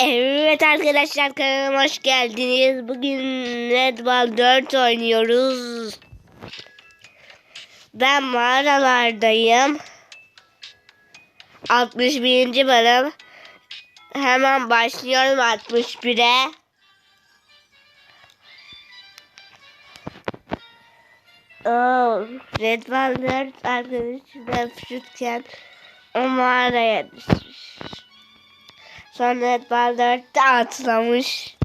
Evet arkadaşlar kanalıma hoş geldiniz. Bugün Red Ball 4 oynuyoruz. Ben mağaralardayım. 61. bölüm. Hemen başlıyorum 61'e. Oh, Red Ball 4 arkadaşımla küçükken o mağaraya düşmüş. Sonra Ball 4'te atlamış.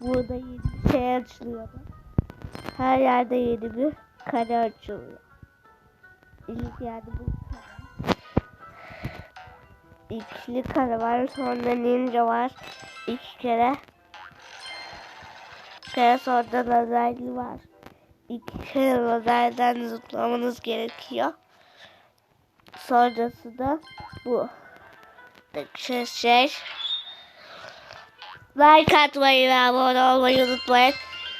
Burada yeni bir şey açılıyor. Her yerde yeni bir kare açılıyor. İlk yerde bu kare. İkili kare var. Sonra ninja var. İki kere. Bir kere sonra lazerli var. İki kere lazerden zıplamanız gerekiyor. Sonrasında bu şey, şey like atmayı ve abone olmayı unutmayın.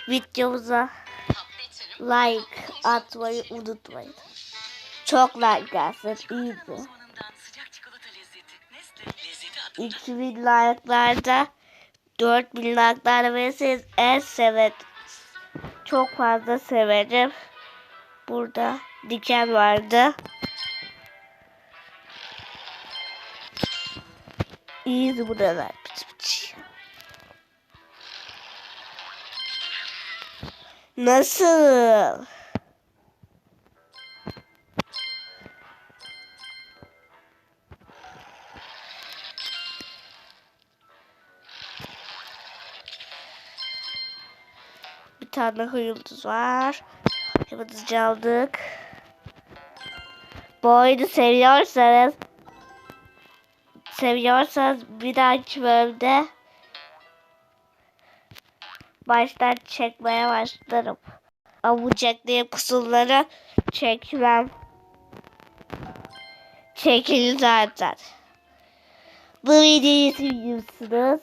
Videomuza like atmayı unutmayın. Çok like gelsin. İyiydi. Uzmanından sıcak çikolata lezzeti. Nestle lezzeti adı. 2000 like'larda 4000 like'larda verirseniz en sevet çok fazla severim. Burada diken vardı. İyiyiz bu neler. Pıç pıç. Nasıl? Bir tane yıldız var. Yıldızı aldık. Bu oyunu seviyorsanız seviyorsanız bir dahaki bölümde baştan çekmeye başlarım. Bu çektiğim kusurları çekmem. Çekil zaten. Bu videoyu seviyorsunuz.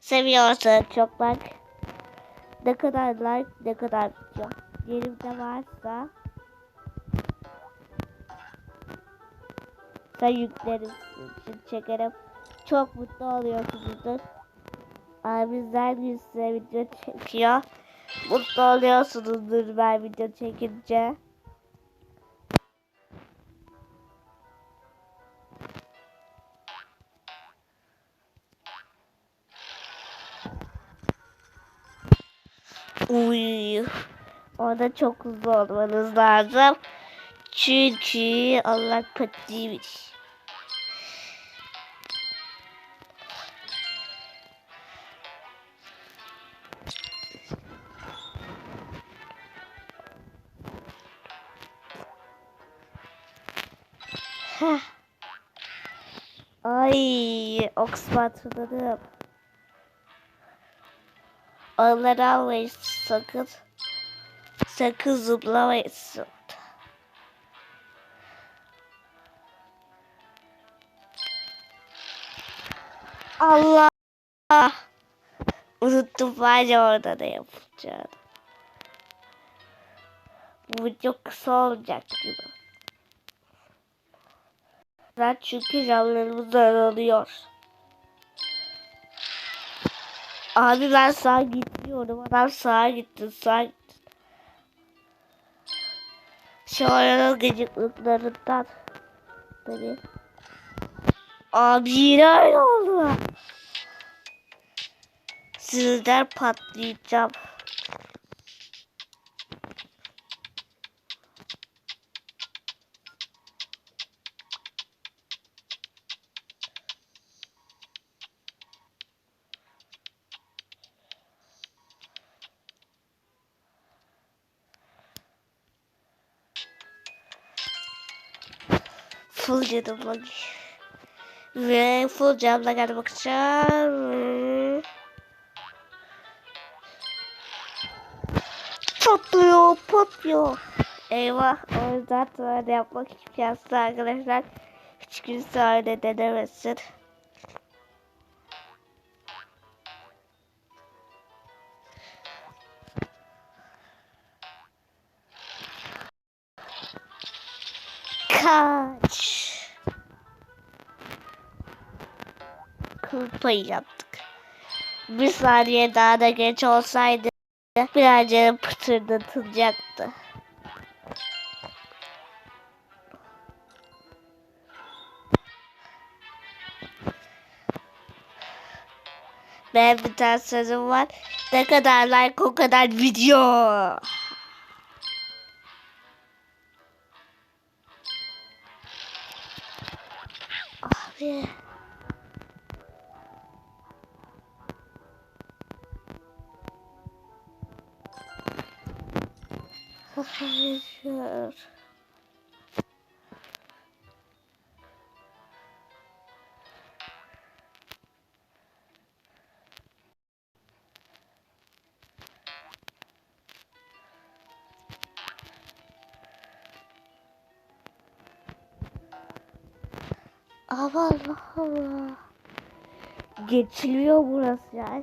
Seviyorsanız çok like. Ne kadar like ne kadar video. Yerimde varsa sen yüklerim için çekerim. Çok mutlu oluyorsunuzdur. Abimizler gün size video çekiyor. Mutlu oluyorsunuzdur ben video çekince. Uy. Orada çok hızlı olmanız lazım. Çünkü Allah kötüymüş. Heh. Ay, Oxford'ladım. Onları almayın sakın. Sakın zıplamayın. Allah. Unuttum bence orada da yapacağını. Bu çok kısa olacak gibi. Ben çünkü canlarımız daralıyor. Abi ben sağa gitmiyorum. Adam sağa gitti. Sağa gitti. Şu oranın gıcıklıklarından. Tabii. Abi oldu. Sizden patlayacağım. Full yedim bak. Ve full camla gel bakacağım. Patlıyor, patlıyor. Eyvah, o yüzden tuvalet yapmak imkansız arkadaşlar. Hiç kimse öyle denemesin. Kaç. Kıl payı yaptık. Bir saniye daha da geç olsaydı birazcık pıtırdatılacaktı. Ben bir tane sözüm var. Ne kadar like o kadar video. Abi. kurtarıyor. Allah Allah. Geçiliyor burası ya.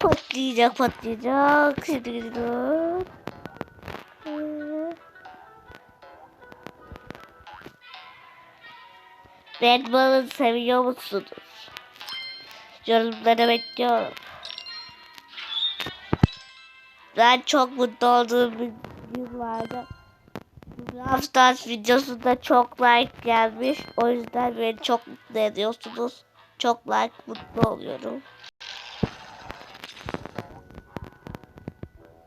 Patlayacak patlayacak. Şimdi gidiyor. Red Bull'u seviyor musunuz? Yorumlara bekliyorum. Ben çok mutlu olduğum vardı. Brawl videosunda çok like gelmiş. O yüzden beni çok mutlu ediyorsunuz. Çok like mutlu oluyorum.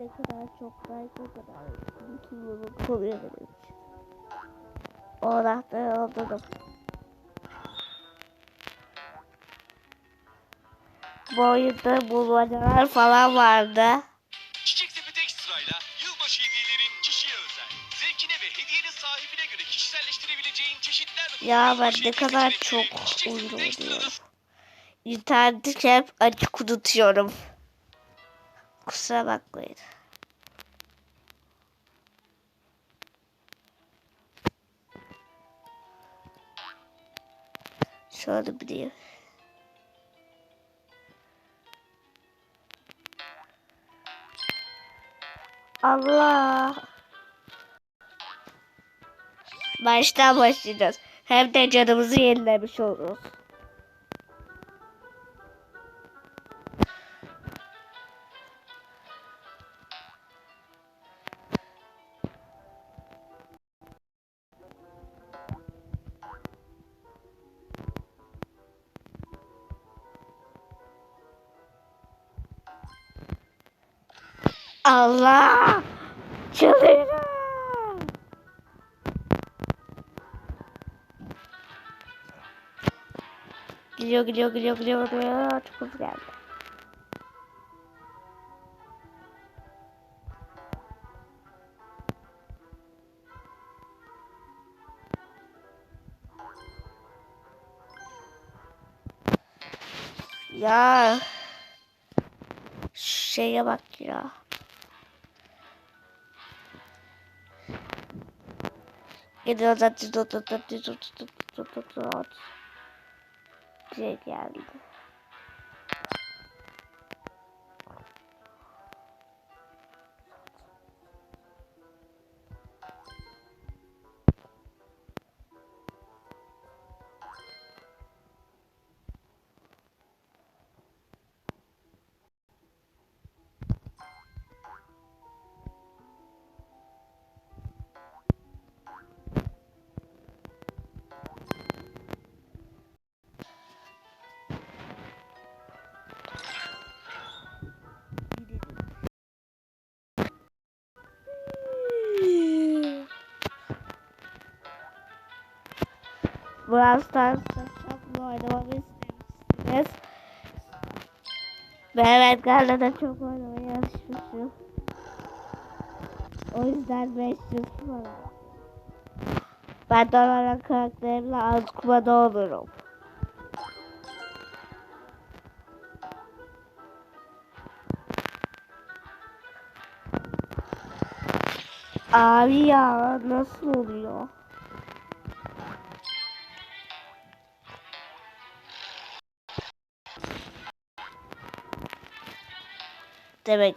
Ne kadar çok like o kadar mutluluk oluyor benim için. O anahtarı aldım. Bu oyunda bulmacalar falan vardı. Çiçek Sepeti Ekstra'yla yılbaşı hediyelerin kişiye özel. Zevkine ve hediyenin sahibine göre kişiselleştirebileceğin çeşitler Ya ben ne kadar çok oyun oynuyorum. İnterneti hep açık unutuyorum. Kusura bakmayın. Şöyle bir. Allah. Baştan başlayacağız. Hem de canımızı yenilemiş oluruz. Allah! Çıldırdım! Geliyor, geliyor, geliyor, geliyor, geliyor. Çok hızlı geldi. Ya. Şeye bak ya. Gidiyor zaten tut tut tut tut tut tut tut tut tut. Şey geldi. Brawl Stars'ta çok oynamamı istemişsiniz. Mehmet Karla da çok oynamaya alışmışım. O yüzden meşhur falan. Ben de onların karakterimle az kumada olurum. Abi ya nasıl oluyor? Demek